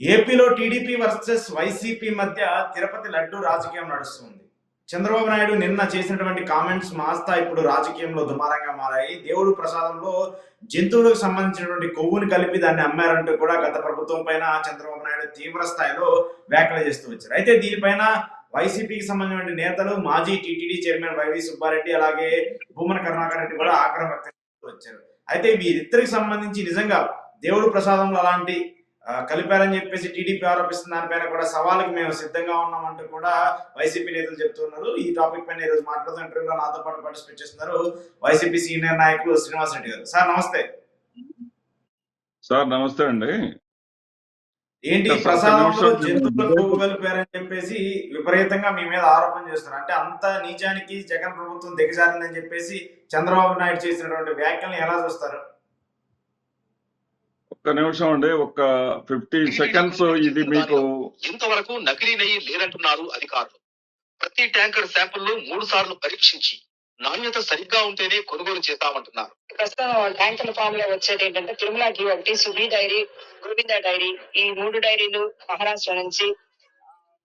ఏపీలో TDP versus YCP మధ్య తిరుపతి లడ్డు రాజకీయం నడుస్తుంది. చంద్రబాబు నాయుడు నిన్న చేసినటువంటి కామెంట్స్ మాస్తా ఇప్పుడు రాజకీయంలో దుమారంగా మారాయి. దేవుడు ప్రసాదంలో జంతువులకు సంబంధించినటువంటి కొవ్వుని కలిపి దాన్ని అమ్మారంటూ కూడా గత ప్రభుత్వం పైన చంద్రబాబు నాయుడు తీవ్ర స్థాయిలో వ్యాఖ్యలు చేస్తూ వచ్చారు. అయితే దీనిపైన వైసీపీకి సంబంధించిన నేతలు మాజీ టీటీడీ చైర్మన్ వైవి సుబ్బారెడ్డి అలాగే భూమన కరుణాకర్ రెడ్డి కూడా ఆగ్రహం వ్యక్తం చేస్తూ వచ్చారు. అయితే వీరిద్దరికి సంబంధించి నిజంగా దేవుడు ప్రసాదంలో అలాంటి కలిపారని చెప్పేసి టీడీపీ ఆరోపిస్తున్న దానిపైన కూడా సవాలుకి మేము సిద్ధంగా ఉన్నామంటూ కూడా వైసీపీ నేతలు చెప్తున్నారు. ఈ టాపిక్ పైన ఈరోజు మాట్లాడుతూ ఇంటర్వ్యూలో నాతో పాటు పార్టిసిపేట్ చేస్తున్నారు వైసీపీ సీనియర్ నాయకులు శ్రీనివాస్ రెడ్డి గారు. సార్ నమస్తే. సార్ నమస్తే అండి. ఏంటి ప్రసాదంలో కొవ్వు కలిపారని చెప్పేసి విపరీతంగా మీ మీద ఆరోపణ చేస్తున్నారు. అంటే అంత నీచానికి జగన్ ప్రభుత్వం దిగజారిందని చెప్పేసి చంద్రబాబు నాయుడు చేసినటువంటి వ్యాఖ్యల్ని ఎలా చూస్తారు? ఒక్క నిమిషం అండి ఒక్క ఫిఫ్టీ సెకండ్స్ ఇది మీకు ఇంతవరకు నకిలీ నెయ్యి లేదంటున్నారు అధికారులు. ప్రతి ట్యాంకర్ శాంపుల్ మూడు సార్లు పరీక్షించి నాణ్యత సరిగ్గా ఉంటేనే కొనుగోలు చేస్తామంటున్నారు. ప్రస్తుతం ట్యాంకర్ల ఫామ్లో వచ్చేది ఏంటంటే తిరుమల ఘీ ఒకటి సుబీ డైరీ గోవింద డైరీ. ఈ మూడు డైరీలు మహారాష్ట్ర నుంచి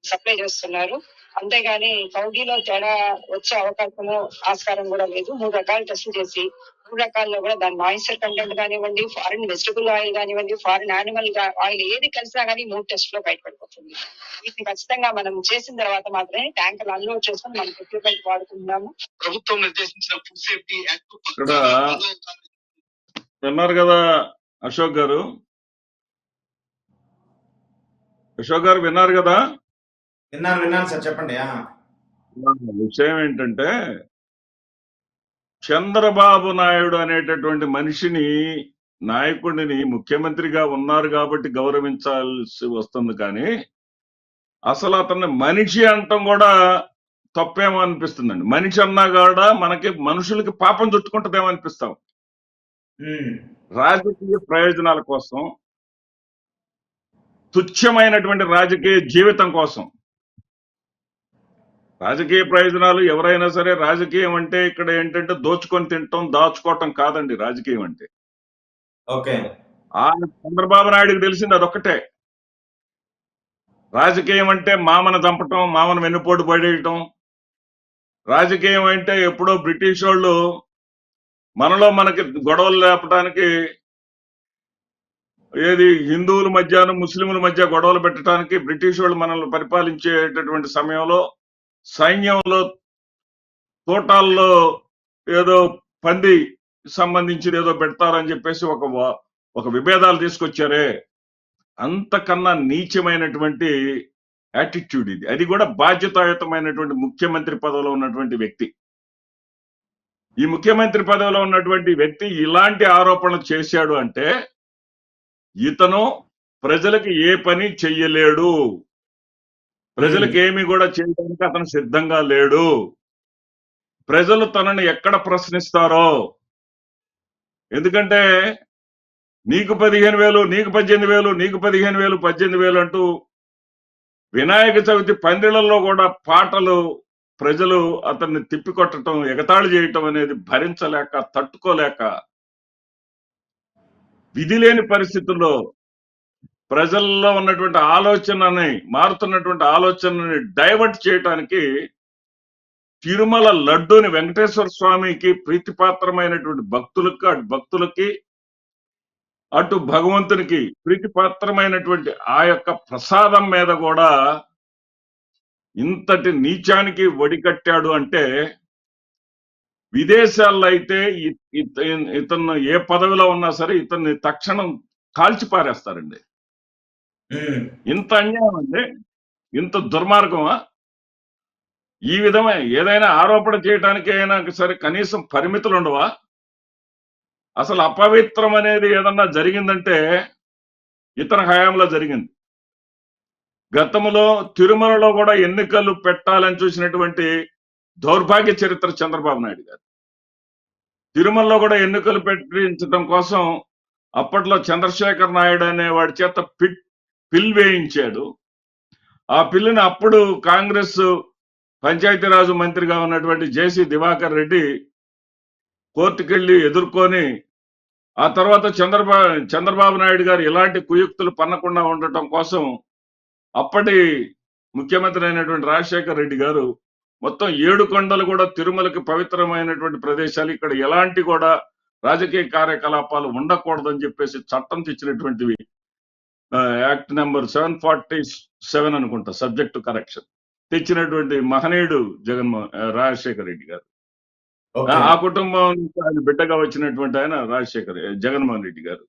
సప్లై చేస్తున్నారు. అంతేగాని కౌగిలో తేడా వచ్చే అవకాశము ఆస్కారం కూడా లేదు. మూడు రకాల టెస్టులు చేసి మూడు రకాల్లో కూడా దాని మాయిశ్చర్ కంటెంట్ కానివ్వండి ఫారిన్ వెజిటబుల్ ఆయిల్ కానివ్వండి ఫారిన్ యానిమల్ ఆయిల్ ఏది కలిసినా కానీ మూడు టెస్ట్లో బయటపడిపోతుంది. వీటిని ఖచ్చితంగా మనం చేసిన తర్వాత మాత్రమే ట్యాంకర్లు అన్లోడ్ చేసుకొని మనం ఎక్విప్మెంట్ వాడుకుంటున్నాము. ప్రభుత్వం నిర్దేశించిన ఫుడ్ సేఫ్టీ విన్నారు కదా అశోక్ గారు? అశోక్ గారు విన్నారు కదా? విన్నాను విన్నాను సార్ చెప్పండి. విషయం ఏంటంటే చంద్రబాబు నాయుడు అనేటటువంటి మనిషిని నాయకుడిని ముఖ్యమంత్రిగా ఉన్నారు కాబట్టి గౌరవించాల్సి వస్తుంది కానీ అసలు అతన్ని మనిషి అంటాం కూడా తప్పేమో అనిపిస్తుందండి మనిషి అన్నా కూడా మనకి మనుషులకి పాపం చుట్టుకుంటదేమో అనిపిస్తాం. రాజకీయ ప్రయోజనాల కోసం తుచ్చమైనటువంటి రాజకీయ జీవితం కోసం రాజకీయ ప్రయోజనాలు ఎవరైనా సరే రాజకీయం అంటే ఇక్కడ ఏంటంటే దోచుకొని తింటాం దాచుకోవటం కాదండి రాజకీయం అంటే. ఓకే. ఆ చంద్రబాబు నాయుడుకి తెలిసింది అదొక్కటే. రాజకీయం అంటే మామను చంపటం మామను వెన్నుపోటు పడేయటం. రాజకీయం అంటే ఎప్పుడో బ్రిటిష్ వాళ్ళు మనలో మనకి గొడవలు లేపడానికి ఏది హిందువుల మధ్యను ముస్లింల మధ్య గొడవలు పెట్టడానికి బ్రిటిష్ వాళ్ళు మనల్ని పరిపాలించేటటువంటి సమయంలో సైన్యంలో తోటాల్లో ఏదో పంది సంబంధించి ఏదో పెడతారని చెప్పేసి ఒక ఒక విభేదాలు తీసుకొచ్చారే. అంతకన్నా నీచమైనటువంటి యాటిట్యూడ్ ఇది. అది కూడా బాధ్యతాయుతమైనటువంటి ముఖ్యమంత్రి పదవిలో ఉన్నటువంటి వ్యక్తి. ఈ ముఖ్యమంత్రి పదవిలో ఉన్నటువంటి వ్యక్తి ఇలాంటి ఆరోపణలు చేశాడు అంటే ఇతను ప్రజలకు ఏ పని చెయ్యలేడు. ప్రజలకు ఏమి కూడా చేయడానికి అతను సిద్ధంగా లేడు. ప్రజలు తనని ఎక్కడ ప్రశ్నిస్తారో? ఎందుకంటే నీకు పదిహేను వేలు నీకు పద్దెనిమిది వేలు నీకు పదిహేను వేలు పద్దెనిమిది వేలు అంటూ వినాయక చవితి పందిళ్ళలో కూడా పాటలు ప్రజలు అతన్ని తిప్పికొట్టడం ఎగతాళి చేయటం అనేది భరించలేక తట్టుకోలేక విధి లేని పరిస్థితుల్లో ప్రజల్లో ఉన్నటువంటి ఆలోచనని మారుతున్నటువంటి ఆలోచనని డైవర్ట్ చేయటానికి తిరుమల లడ్డూని వెంకటేశ్వర స్వామికి ప్రీతిపాత్రమైనటువంటి భక్తులకు అటు భక్తులకి అటు భగవంతునికి ప్రీతిపాత్రమైనటువంటి ఆ యొక్క ప్రసాదం మీద కూడా ఇంతటి నీచానికి వడికట్టాడు అంటే విదేశాల్లో అయితే ఇతను ఏ పదవిలో ఉన్నా సరే ఇతన్ని తక్షణం కాల్చి పారేస్తారండి ఉమ్. ఇంత అన్యాయం అండి. ఇంత దుర్మార్గమా? ఈ విధమైన ఏదైనా ఆరోపణ చేయడానికి అయినా సరే కనీసం పరిమితులు ఉండవా? అసలు అపవిత్రం అనేది ఏదన్నా జరిగిందంటే ఇతని హయాంలో జరిగింది. గతంలో తిరుమలలో కూడా ఎన్నికలు పెట్టాలని చూసినటువంటి దౌర్భాగ్య చరిత్ర చంద్రబాబు నాయుడు గారు. తిరుమలలో కూడా ఎన్నికలు పెట్టించడం కోసం అప్పట్లో చంద్రశేఖర్ నాయుడు అనే వాడి చేత పిట్ పిల్ వేయించాడు. ఆ పిల్లును అప్పుడు కాంగ్రెస్ పంచాయతీరాజు మంత్రిగా ఉన్నటువంటి జేసీ దివాకర్ రెడ్డి కోర్టుకెళ్ళి ఎదుర్కొని ఆ తర్వాత చంద్రబాబు చంద్రబాబు నాయుడు గారు ఇలాంటి కుయుక్తులు పన్నకుండా ఉండటం కోసం అప్పటి ముఖ్యమంత్రి అయినటువంటి రాజశేఖర్ రెడ్డి గారు మొత్తం ఏడు కొండలు కూడా తిరుమలకి పవిత్రమైనటువంటి ప్రదేశాలు ఇక్కడ ఎలాంటి కూడా రాజకీయ కార్యకలాపాలు ఉండకూడదని చెప్పేసి చట్టం తెచ్చినటువంటివి. Act number seven forty seven అనుకుంటా సబ్జెక్ట్ కరెక్షన్. తెచ్చినటువంటి మహనీయుడు జగన్మోహన్ రాజశేఖర్ రెడ్డి గారు. ఆ కుటుంబం నుంచి ఆయన బిడ్డగా వచ్చినటువంటి ఆయన రాజశేఖర్ జగన్మోహన్ రెడ్డి గారు.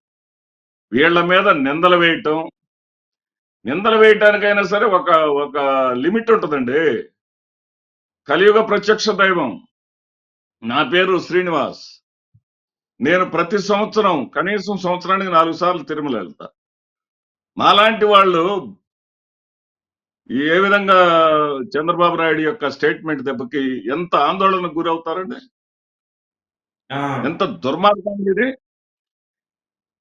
వీళ్ళ మీద నిందలు వేయటం నిందలు వేయటానికైనా సరే ఒక ఒక లిమిట్ ఉంటుందండి. కలియుగ ప్రత్యక్ష దైవం. నా పేరు శ్రీనివాస్. నేను ప్రతి సంవత్సరం కనీసం సంవత్సరానికి నాలుగు సార్లు తిరుమల వెళ్తా. మాలాంటి వాళ్ళు ఏ విధంగా చంద్రబాబు నాయుడు యొక్క స్టేట్మెంట్ దెబ్బకి ఎంత ఆందోళనకు గురవుతారండి? ఎంత దుర్మార్గం ఇది?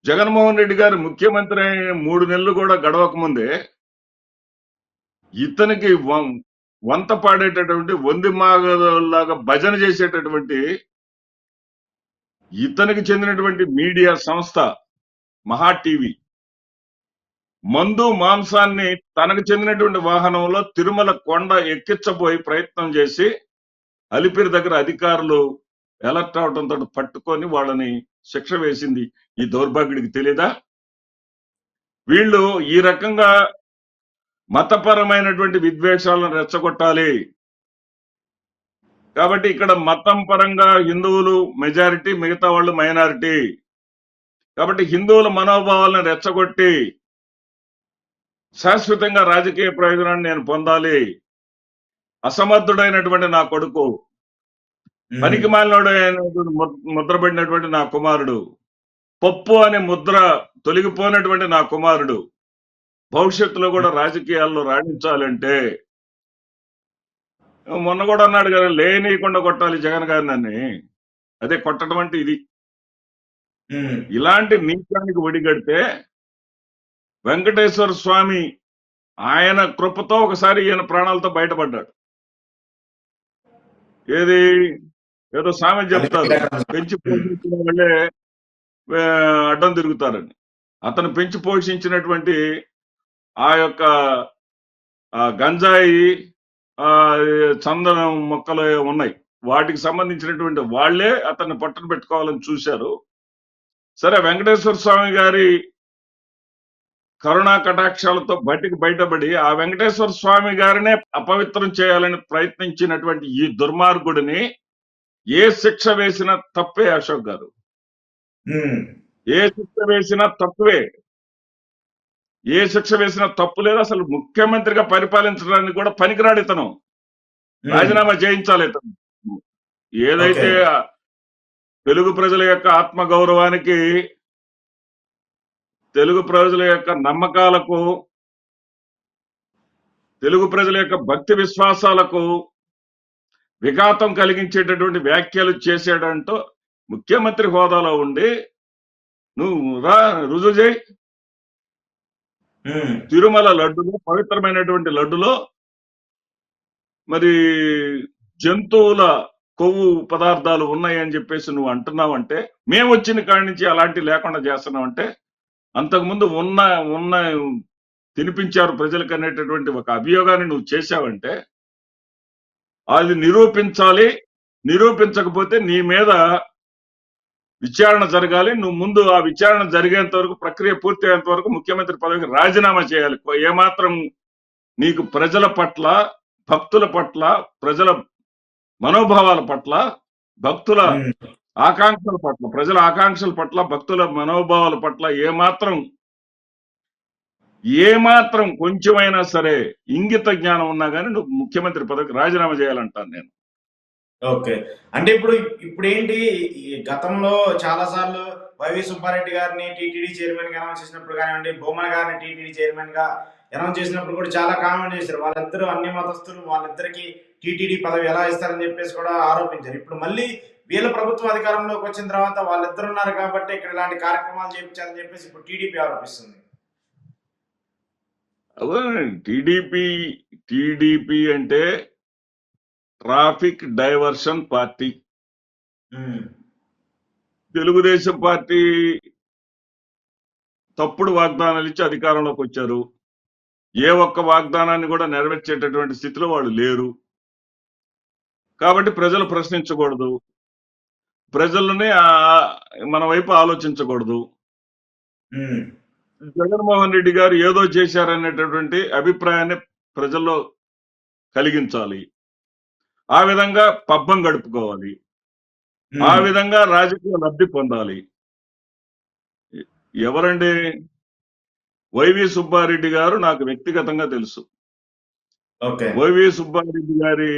జగన్మోహన్ రెడ్డి గారు ముఖ్యమంత్రి అయిన మూడు నెలలు కూడా గడవక ముందే ఇతనికి వంత పాడేటటువంటి వంది మాగలాగా భజన చేసేటటువంటి ఇతనికి చెందినటువంటి మీడియా సంస్థ మహా టీవీ మందు మాంసాన్ని తనకు చెందినటువంటి వాహనంలో తిరుమల కొండ ఎక్కించబోయి ప్రయత్నం చేసి అలిపిరి దగ్గర అధికారులు అలర్ట్ అవడంతో పట్టుకొని వాళ్ళని శిక్ష వేసింది. ఈ దౌర్భాగ్యుడికి తెలియదా వీళ్ళు ఈ రకంగా మతపరమైనటువంటి విద్వేషాలను రెచ్చగొట్టాలి. కాబట్టి ఇక్కడ మతం పరంగా హిందువులు మెజారిటీ మిగతా వాళ్ళు మైనారిటీ కాబట్టి హిందువుల మనోభావాలను రెచ్చగొట్టి శాశ్వతంగా రాజకీయ ప్రయోజనాన్ని నేను పొందాలి. అసమర్థుడైనటువంటి నా కొడుకు పనికి మాలినోడైనటువంటి ముద్రపడినటువంటి నా కుమారుడు పప్పు అనే ముద్ర తొలగిపోయినటువంటి నా కుమారుడు భవిష్యత్తులో కూడా రాజకీయాల్లో రాణించాలంటే మొన్న కూడా అన్నాడు కదా లేనీయకుండా కొట్టాలి జగన్ గారిని అదే కొట్టడం అంటే ఇది. ఇలాంటి నీచానికి ఒడిగడితే వెంకటేశ్వర స్వామి ఆయన కృపతో ఒకసారి ఈయన ప్రాణాలతో బయటపడ్డాడు. ఏది? ఏదో సామెత చెప్తారు. పెంచి పోషించిన వాళ్ళే ఆ, అడ్డం తిరుగుతారని. అతను పెంచి పోషించినటువంటి ఆ యొక్క గంజాయి ఆ చందనం మొక్కలు ఉన్నాయి. వాటికి సంబంధించినటువంటి వాళ్ళే అతన్ని పట్టున పెట్టుకోవాలని చూశారు. సరే వెంకటేశ్వర స్వామి గారి కరుణా కటాక్షాలతో బయటికి బయటపడి ఆ వెంకటేశ్వర స్వామి గారినే అపవిత్రం చేయాలని ప్రయత్నించినటువంటి ఈ దుర్మార్గుడిని ఏ శిక్ష వేసినా తప్పే అశోక్ గారు. ఏ శిక్ష వేసినా తప్పువే ఏ శిక్ష వేసినా తప్పు లేదు అసలు ముఖ్యమంత్రిగా పరిపాలించడానికి కూడా పనికిరాడు ఇతను. రాజీనామా చేయించాలి ఇతను. ఏదైతే తెలుగు ప్రజల యొక్క ఆత్మ గౌరవానికి తెలుగు ప్రజల యొక్క నమ్మకాలకు తెలుగు ప్రజల యొక్క భక్తి విశ్వాసాలకు విఘాతం కలిగించేటటువంటి వ్యాఖ్యలు చేసాడంటూ ముఖ్యమంత్రి హోదాలో ఉండి నువ్వు రా రుజువు చేయి. తిరుమల లడ్డులో పవిత్రమైనటువంటి లడ్డులో మరి జంతువుల కొవ్వు పదార్థాలు ఉన్నాయని చెప్పేసి నువ్వు అంటున్నావంటే మేము వచ్చిన కాడి నుంచి అలాంటి లేకుండా చేస్తున్నావంటే అంతకుముందు ఉన్న ఉన్న తినిపించారు ప్రజలకు అనేటటువంటి ఒక అభియోగాన్ని నువ్వు చేశావంటే అది నిరూపించాలి. నిరూపించకపోతే నీ మీద విచారణ జరగాలి. నువ్వు ముందు ఆ విచారణ జరిగేంత వరకు ప్రక్రియ పూర్తయ్యేంత వరకు ముఖ్యమంత్రి పదవికి రాజీనామా చేయాలి. ఏమాత్రం నీకు ప్రజల పట్ల భక్తుల పట్ల ప్రజల మనోభావాల పట్ల భక్తుల ఆకాంక్షల పట్ల ప్రజల ఆకాంక్షల పట్ల భక్తుల మనోభావాల పట్ల ఏమాత్రం ఏమాత్రం కొంచెమైనా సరే ఇంగిత జ్ఞానం ఉన్నా కానీ నువ్వు ముఖ్యమంత్రి పదవికి రాజీనామా చేయాలంటాను నేను. ఓకే. అంటే ఇప్పుడు ఇప్పుడు ఏంటి గతంలో చాలా సార్లు వైవి సుబ్బారెడ్డి గారిని టీటీడీ చైర్మన్గా అనౌన్స్ చేసినప్పుడు కానివ్వండి బొమ్మన గారిని టీటీడీ చైర్మన్గా అనౌన్స్ చేసినప్పుడు కూడా చాలా కామెంట్ చేశారు. వాళ్ళిద్దరూ అన్ని మతస్థులు వాళ్ళిద్దరికి టీటీడీ పదవి ఎలా ఇస్తారని చెప్పేసి కూడా ఆరోపించారు. ఇప్పుడు మళ్ళీ వీళ్ళ ప్రభుత్వం అధికారంలోకి వచ్చిన తర్వాత వాళ్ళిద్దరు ఉన్నారు కాబట్టి ఇక్కడ ఇలాంటి కార్యక్రమాలు చేయించాలని చెప్పేసి ఇప్పుడు టీడీపీ ఆరోపిస్తుంది. టీడీపీ టీడీపీ అంటే traffic diversion party. Telugudesam party తప్పుడు వాగ్దానాలు ఇచ్చి అధికారంలోకి వచ్చారు. ఏ ఒక్క వాగ్దానాన్ని కూడా నెరవేర్చేటటువంటి స్థితిలో వాళ్ళు లేరు. కాబట్టి ప్రజలు ప్రశ్నించకూడదు. ప్రజలని మన వైపు ఆలోచించకూడదు. జగన్మోహన్ రెడ్డి గారు ఏదో చేశారనేటటువంటి అభిప్రాయాన్ని ప్రజల్లో కలిగించాలి. ఆ విధంగా పబ్బం గడుపుకోవాలి. ఆ విధంగా రాజకీయ లబ్ధి పొందాలి. ఎవరండి? వైవి సుబ్బారెడ్డి గారు నాకు వ్యక్తిగతంగా తెలుసు. వైవి సుబ్బారెడ్డి గారి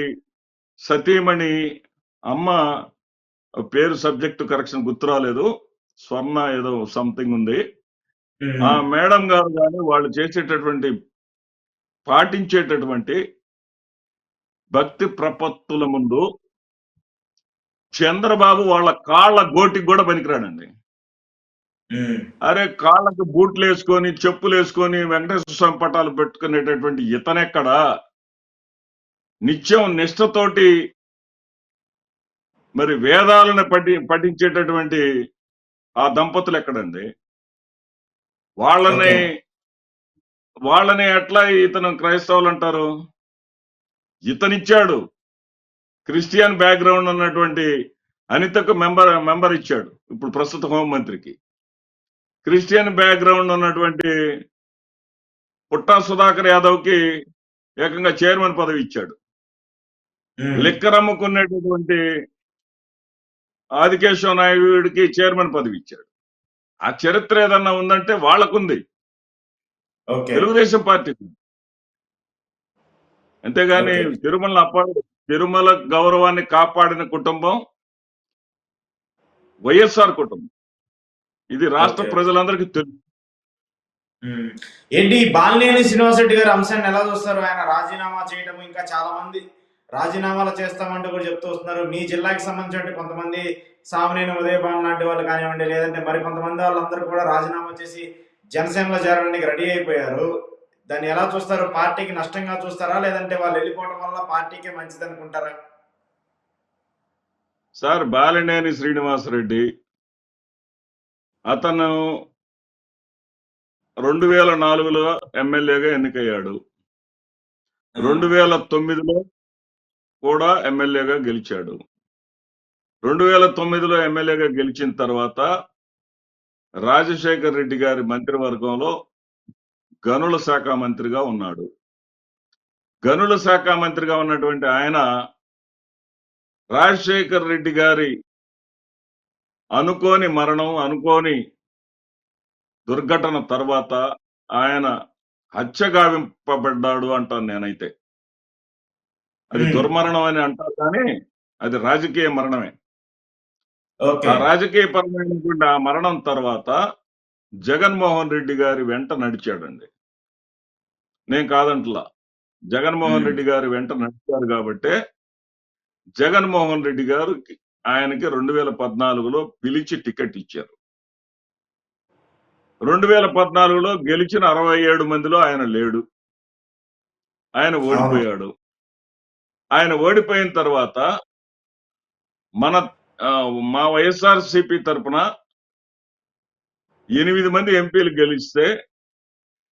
సతీమణి అమ్మ పేరు సబ్జెక్టు కరెక్షన్ గుర్తురాలేదు స్వర్ణ ఏదో సంథింగ్ ఉంది. ఆ మేడం గారు కానీ వాళ్ళు చేసేటటువంటి పాటించేటటువంటి భక్తి ప్రపత్తుల ముందు చంద్రబాబు వాళ్ళ కాళ్ళ గోటికి కూడా పనికిరాడండి. అరే కాళ్ళకు బూట్లు వేసుకొని చెప్పులు వేసుకొని వెంకటేశ్వర స్వామి పటాలు పెట్టుకునేటటువంటి ఇతనెక్కడ? నిత్యం నిష్ఠతోటి మరి వేదాలను పఠి పఠించేటటువంటి ఆ దంపతులు ఎక్కడండి? వాళ్ళని. వాళ్ళని ఎట్లా ఇతను క్రైస్తవులు అంటారు? ఇతనిచ్చాడు. క్రిస్టియన్ బ్యాక్గ్రౌండ్ ఉన్నటువంటి అనితకు మెంబర్ మెంబర్ ఇచ్చాడు. ఇప్పుడు ప్రస్తుత హోంమంత్రికి. క్రిస్టియన్ బ్యాక్గ్రౌండ్ ఉన్నటువంటి పుట్టా సుధాకర్ యాదవ్కి ఏకంగా చైర్మన్ పదవి ఇచ్చాడు. ఉమ్, లిక్కర్ అమ్ముకునేటటువంటి ఆదికేశవ నాయుడికి చైర్మన్ పదవి ఇచ్చాడు. ఆ చరిత్ర ఏదన్నా ఉందంటే వాళ్ళకుంది. తెలుగుదేశం పార్టీకి అంతేగాని. తిరుమల అప్ప తిరుమల గౌరవాన్ని కాపాడిన కుటుంబం వైఎస్ఆర్ కుటుంబం. ఇది రాష్ట్ర. ప్రజలందరికీ తెలుసు. ఏంటి బాలినేని శ్రీనివాసరెడ్డి గారి అంశాన్ని ఎలా చూస్తారు? ఆయన రాజీనామా చేయడం ఇంకా చాలా మంది రాజీనామాలు చేస్తామంటూ కూడా చెప్తూ వస్తున్నారు. మీ జిల్లాకి సంబంధించిన కొంతమంది సామనేని ఉదయభాన్ లాంటి వాళ్ళు కానివ్వండి లేదంటే మరి కొంతమంది వాళ్ళందరూ కూడా రాజీనామా చేసి జనసేనలో చేరడానికి రెడీ అయిపోయారు. దాన్ని ఎలా చూస్తారు? పార్టీకి నష్టంగా చూస్తారా? లేదంటే వాళ్ళు వెళ్ళిపోవడం వల్ల పార్టీకే మంచిది అనుకుంటారా సార్ బాలినేని శ్రీనివాసరెడ్డి అతను రెండు వేల నాలుగులో ఎమ్మెల్యేగా ఎన్నికయ్యాడు. రెండు వేల తొమ్మిదిలో కూడా ఎమ్మెల్యేగా గెలిచాడు. రెండు వేల తొమ్మిదిలో ఎమ్మెల్యేగా గెలిచిన తర్వాత రాజశేఖర్ రెడ్డి గారి మంత్రివర్గంలో గనుల శాఖ మంత్రిగా ఉన్నాడు. గనుల శాఖ మంత్రిగా ఉన్నటువంటి ఆయన రాజశేఖర్ రెడ్డి గారి అనుకోని మరణం అనుకోని దుర్ఘటన తర్వాత ఆయన హత్యగావింపబడ్డాడు అంటాను నేనైతే. అది. దుర్మరణం అని అంటారు కానీ అది రాజకీయ మరణమే. ఆ రాజకీయ పరమైనటువంటి ఆ మరణం తర్వాత జగన్మోహన్ రెడ్డి గారి వెంట నడిచాడండి. నేను కాదంట్లా. జగన్మోహన్. రెడ్డి గారి వెంట నడిచారు కాబట్టే జగన్మోహన్ రెడ్డి గారు ఆయనకి రెండు వేల పద్నాలుగులో పిలిచి టికెట్ ఇచ్చారు. రెండు వేల పద్నాలుగులో గెలిచిన అరవై ఏడు మందిలో ఆయన లేడు. ఆయన ఓడిపోయాడు. ఆయన ఓడిపోయిన తర్వాత మన మా వైఎస్ఆర్ సిపి తరపున ఎనిమిది మంది ఎంపీలు గెలిస్తే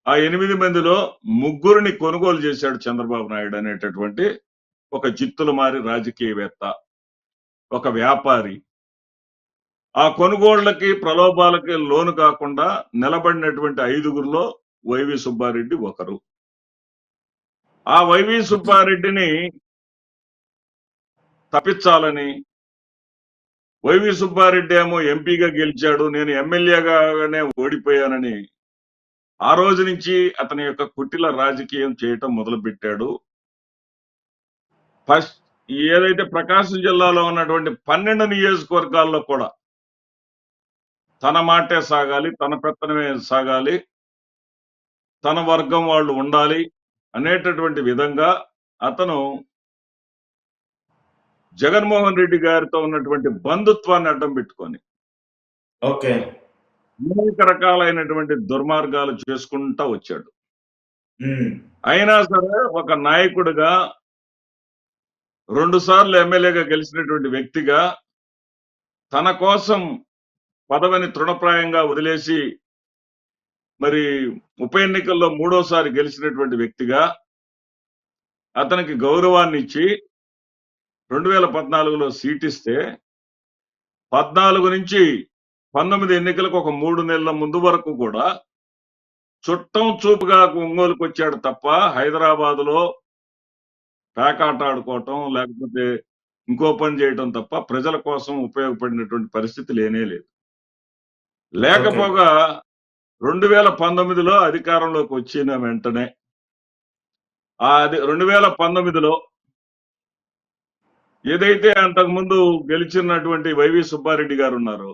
ఆ ఎనిమిది మందిలో ముగ్గురిని కొనుగోలు చేశాడు చంద్రబాబు నాయుడు అనేటటువంటి ఒక జిత్తుల మారి రాజకీయవేత్త. ఒక వ్యాపారి. ఆ కొనుగోళ్ళకి ప్రలోభాలకి లోను కాకుండా నిలబడినటువంటి ఐదుగురిలో వైవి సుబ్బారెడ్డి ఒకరు. ఆ వైవి సుబ్బారెడ్డిని తప్పించాలని వైవి సుబ్బారెడ్డి ఏమో ఎంపీగా గెలిచాడు నేను ఎమ్మెల్యేగానే ఓడిపోయానని ఆ రోజు నుంచి అతని యొక్క కుటిల రాజకీయం చేయటం మొదలుపెట్టాడు. ఫస్ట్ ఏదైతే ప్రకాశం జిల్లాలో ఉన్నటువంటి పన్నెండు నియోజకవర్గాల్లో కూడా తన మాటే సాగాలి తన పెత్తనమే సాగాలి తన వర్గం వాళ్ళు ఉండాలి అనేటటువంటి విధంగా అతను జగన్మోహన్ రెడ్డి గారితో ఉన్నటువంటి బంధుత్వాన్ని అడ్డం పెట్టుకొని ఓకే. అనేక రకాలైనటువంటి దుర్మార్గాలు చేసుకుంటా వచ్చాడు. అయినా సరే ఒక నాయకుడిగా రెండు సార్లు ఎమ్మెల్యేగా గెలిచినటువంటి వ్యక్తిగా తన కోసం పదవిని తృణప్రాయంగా వదిలేసి మరి ఉప ఎన్నికల్లో మూడోసారి గెలిచినటువంటి వ్యక్తిగా అతనికి గౌరవాన్ని ఇచ్చి రెండు వేల పద్నాలుగులో సీట్ ఇస్తే పద్నాలుగు నుంచి పంతొమ్మిది ఎన్నికలకు ఒక మూడు నెలల ముందు వరకు కూడా చుట్టం చూపుగా ఒంగోలుకు వచ్చాడు తప్ప హైదరాబాద్లో పేకాట ఆడుకోవటం లేకపోతే ఇంకో పని చేయటం తప్ప ప్రజల కోసం ఉపయోగపడినటువంటి పరిస్థితి లేనే లేదు లేకపోగా రెండు వేల పంతొమ్మిదిలో అధికారంలోకి వచ్చిన వెంటనే ఆ అది రెండు వేల పంతొమ్మిదిలో ఏదైతే అంతకుముందు గెలిచినటువంటి వైవి సుబ్బారెడ్డి గారు ఉన్నారో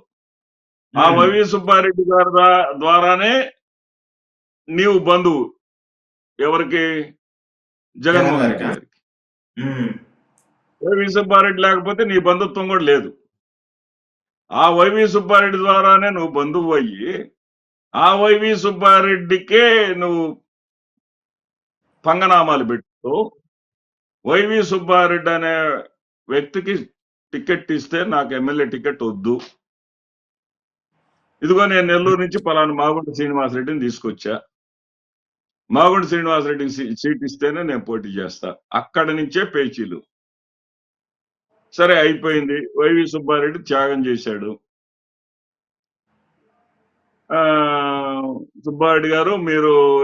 ఆ. వైవి సుబ్బారెడ్డి గారి ద్వారానే నీవు బంధువు ఎవరికి జగన్మోహన్ రెడ్డి జగన్ గారికి. వైవి సుబ్బారెడ్డి లేకపోతే నీ బంధుత్వం కూడా లేదు. ఆ వైవి సుబ్బారెడ్డి ద్వారానే నువ్వు బంధువు అయ్యి ఆ వైవి సుబ్బారెడ్డికే నువ్వు పంగనామాలు పెట్టు వైవి సుబ్బారెడ్డి అనే వ్యక్తికి టికెట్ ఇస్తే నాకు ఎమ్మెల్యే టికెట్ వద్దు. ఇదిగో నేను నెల్లూరు నుంచి పలానా మాగుంట శ్రీనివాసరెడ్డిని తీసుకొచ్చా. మాగుంట శ్రీనివాసరెడ్డికి సీట్ ఇస్తేనే నేను పోటీ చేస్తా. అక్కడి నుంచే పేచీలు. సరే అయిపోయింది. వైవి సుబ్బారెడ్డి త్యాగం చేశాడు. ఆ సుబ్బారెడ్డి గారు మీరు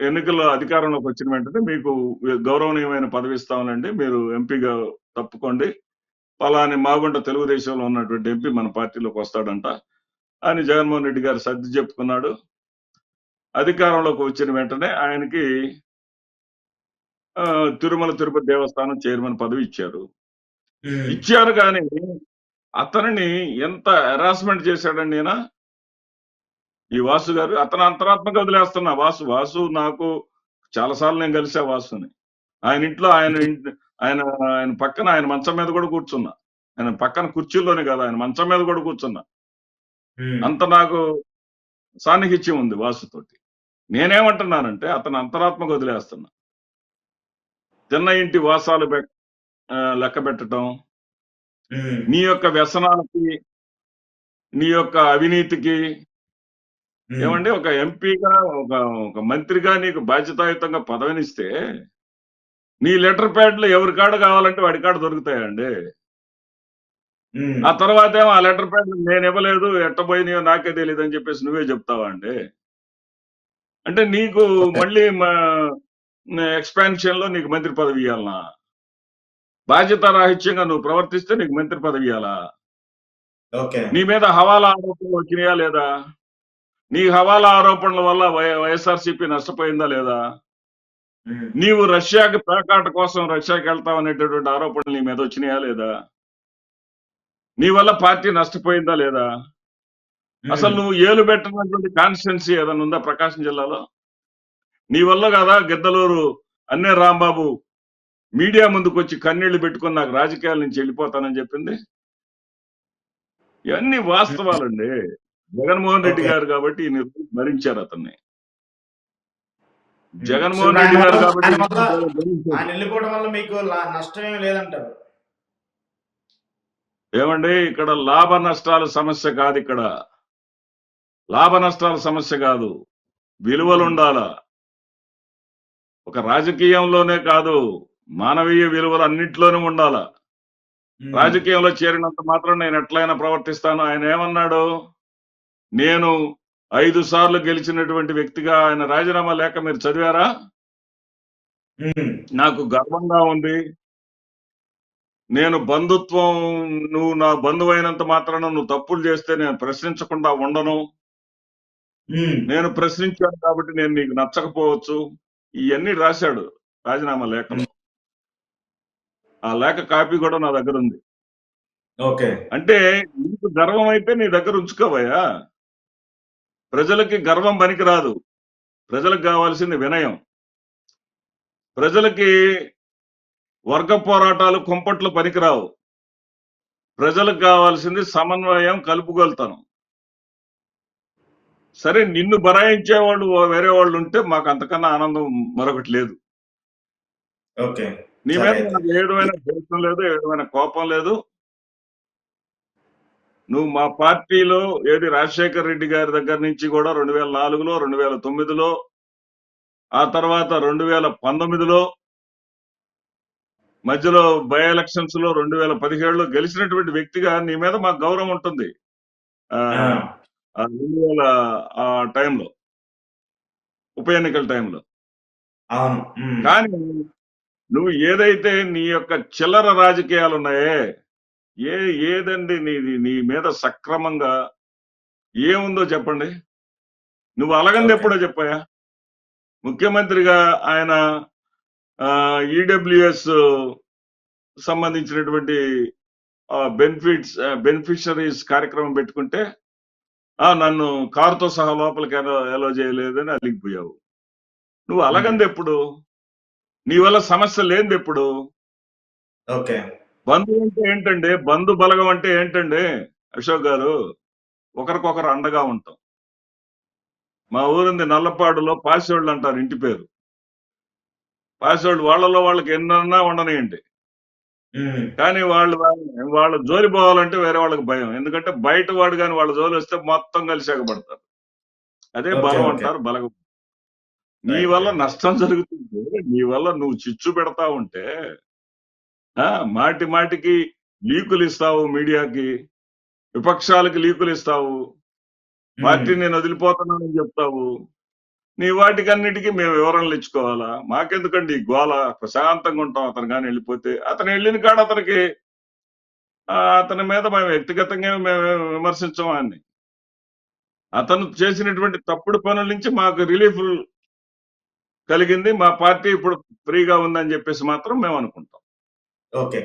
ఎన్నికల్లో అధికారంలోకి వచ్చిన వెంటనే మీకు గౌరవనీయమైన పదవి ఇస్తామనండి. మీరు ఎంపీగా తప్పుకోండి. పలాని మాగుంట తెలుగుదేశంలో ఉన్నటువంటి ఎంపీ మన పార్టీలోకి వస్తాడంట. అని జగన్మోహన్ రెడ్డి గారు సర్ది చెప్పుకున్నాడు. అధికారంలోకి వచ్చిన వెంటనే ఆయనకి తిరుమల తిరుపతి దేవస్థానం చైర్మన్ పదవి ఇచ్చారు. ఇచ్చారు కానీ అతనిని ఎంత హెరాస్మెంట్ చేశాడండి ఈయన? ఈ వాసు గారు అతను అంతరాత్మక వదిలేస్తున్నా వాసు వాసు నాకు చాలా సార్లు నేను కలిసా వాసుని. ఆయన ఇంట్లో ఆయన ఆయన ఆయన పక్కన ఆయన మంచం మీద కూడా కూర్చున్నా. ఆయన పక్కన కుర్చీలోనే కదా ఆయన మంచం మీద కూడా కూర్చున్నా. అంత నాకు సాన్నిహిత్యం ఉంది వాసుతోటి నేనేమంటున్నానంటే అతను అంతరాత్మక వదిలేస్తున్నా చిన్న ఇంటి వాసాలు లెక్క పెట్టడం. నీ యొక్క వ్యసనాలకి నీ యొక్క అవినీతికి. ఏమంటే ఒక ఎంపీగా ఒక ఒక మంత్రిగా నీకు బాధ్యతాయుతంగా పదవినిస్తే నీ లెటర్ ప్యాడ్లో ఎవరి కాడ కావాలంటే వాడి కాడ దొరుకుతాయండి. ఆ తర్వాత ఏమో ఆ లెటర్ ప్యాడ్ నేను ఇవ్వలేదు ఎట్టబోయినాయో నాకే తెలియదు అని చెప్పేసి నువ్వే చెప్తావా అండి అంటే నీకు మళ్ళీ ఎక్స్పాన్షన్లో నీకు మంత్రి పదవి ఇవ్వాలనా బాధ్యత రాహిత్యంగా నువ్వు ప్రవర్తిస్తే నీకు మంత్రి పదవి ఇవ్వాలా నీ మీద హవాలా ఆరోపణలు వచ్చినాయా లేదా? నీ హవాలా ఆరోపణల వల్ల వైఎస్ఆర్సీపీ నష్టపోయిందా లేదా. నీవు రష్యాకి పేకాట కోసం రష్యాకి వెళ్తావు అనేటటువంటి ఆరోపణలు నీ మీద వచ్చినాయా లేదా? నీ వల్ల పార్టీ నష్టపోయిందా లేదా. అసలు నువ్వు ఏలు పెట్టినటువంటి కాన్స్టిట్యున్సీ ఏదైనా ఉందా ప్రకాశం జిల్లాలో? నీ వల్ల కదా గిద్దలూరు అన్నే రాంబాబు మీడియా ముందుకు వచ్చి కన్నీళ్ళు పెట్టుకుని నాకు రాజకీయాల నుంచి వెళ్ళిపోతానని చెప్పింది? ఇవన్నీ వాస్తవాలండి. జగన్మోహన్ రెడ్డి. గారు కాబట్టి భరించారు అతన్ని. జగన్మోహన్ రెడ్డి గారు కాబట్టి ఆయన వెళ్ళిపోవడం వల్ల మీకు లా- నష్టం ఏమి లేదంటారు. ఏమండి? ఇక్కడ లాభ నష్టాల సమస్య కాదు ఇక్కడ. లాభ నష్టాల సమస్య కాదు. విలువలు ఉండాల ఒక రాజకీయంలోనే కాదు మానవీయ విలువలు అన్నింటిలోనూ ఉండాల. రాజకీయంలో చేరినంత మాత్రం నేను ఎట్లయినా ప్రవర్తిస్తాను. ఆయన ఏమన్నాడు? నేను ఐదు సార్లు గెలిచినటువంటి వ్యక్తిగా ఆయన రాజీనామా లేక మీరు చదివారా. నాకు గర్వంగా ఉంది. నేను బంధుత్వం నువ్వు నా బంధువైనంత మాత్రాన నువ్వు తప్పులు చేస్తే నేను ప్రశ్నించకుండా ఉండను. నేను ప్రశ్నించాను కాబట్టి నేను నీకు నచ్చకపోవచ్చు. ఇవన్నీ రాశాడు రాజీనామా లేఖలో. ఆ లేఖ కాపీ కూడా నా దగ్గర ఉంది. ఓకే. అంటే నీకు గర్వం అయితే నీ దగ్గర ఉంచుకోవయ్యా. ప్రజలకి గర్వం పనికిరాదు. ప్రజలకు కావాల్సింది వినయం. ప్రజలకి వర్గ పోరాటాలు కుంపట్లు పనికిరావు. ప్రజలకు కావాల్సింది సమన్వయం కలుపుగలుతాను. సరే నిన్ను బరాయించే వాళ్ళు వేరే వాళ్ళు ఉంటే మాకు అంతకన్నా ఆనందం మరొకటి లేదు. ఓకే. నీ మీద ద్వేషం లేదు ఏ విధమైన కోపం లేదు. నువ్వు మా పార్టీలో ఏది రాజశేఖర్ రెడ్డి గారి దగ్గర నుంచి కూడా రెండు వేల నాలుగులో రెండు వేల తొమ్మిదిలో ఆ తర్వాత రెండు వేల పంతొమ్మిదిలో మధ్యలో బై ఎలక్షన్స్లో రెండు వేల పదిహేడులో గెలిచినటువంటి వ్యక్తిగా నీ మీద మాకు గౌరవం ఉంటుంది. రెండు వేల ఆ టైంలో ఉప ఎన్నికల టైంలో. కానీ నువ్వు ఏదైతే నీ యొక్క చిల్లర రాజకీయాలు ఉన్నాయే ఏ ఏదండి నీది నీ మీద సక్రమంగా ఏముందో చెప్పండి. నువ్వు అలగంది. ఎప్పుడో చెప్పాయా? ముఖ్యమంత్రిగా ఆయన ఈడబ్ల్యూఎస్ సంబంధించినటువంటి బెనిఫిట్స్ బెనిఫిషరీస్ కార్యక్రమం పెట్టుకుంటే నన్ను కారుతో సహా లోపలికి ఎలా చేయలేదని అలిగిపోయావు. నువ్వు అలగంది ఎప్పుడు? నీ వల్ల సమస్య లేనిది ఎప్పుడు? ఓకే. బంధు అంటే ఏంటండి? బంధు బలగం అంటే ఏంటండి? అశోక్ గారు ఒకరికొకరు అండగా ఉంటాం. మా ఊరుంది నల్లపాడులో పాసోళ్ళు అంటారు ఇంటి పేరు. పాసోళ్ళు వాళ్ళలో వాళ్ళకి ఎన్నన్నా ఉండనియండి. కానీ వాళ్ళు వాళ్ళ జోలి పోవాలంటే వేరే వాళ్ళకి భయం. ఎందుకంటే బయట వాడు కానీ వాళ్ళ జోలి వస్తే మొత్తం కలిసి ఎగబడతారు. అదే బలం. అంటారు బలగం నీ వల్ల. నష్టం జరుగుతుంది. నీ వల్ల నువ్వు చిచ్చు పెడతా ఉంటే ఆ మాటి మాటికి లీకులు ఇస్తావు మీడియాకి విపక్షాలకి లీకులు ఇస్తావు. పార్టీ నేను వదిలిపోతున్నానని చెప్తావు. నీ వాటికన్నిటికీ మేము వివరణలు ఇచ్చుకోవాలా? మాకెందుకండి ఈ గోల? ప్రశాంతంగా ఉంటాం అతను కానీ వెళ్ళిపోతే. అతను వెళ్ళిన కాడ అతనికి అతని మీద మేము వ్యక్తిగతంగా మేము విమర్శించం అతను చేసినటువంటి తప్పుడు పనుల నుంచి మాకు రిలీఫ్ కలిగింది. మా పార్టీ ఇప్పుడు ఫ్రీగా ఉందని చెప్పేసి మాత్రం మేము అనుకుంటాం. ఓకే.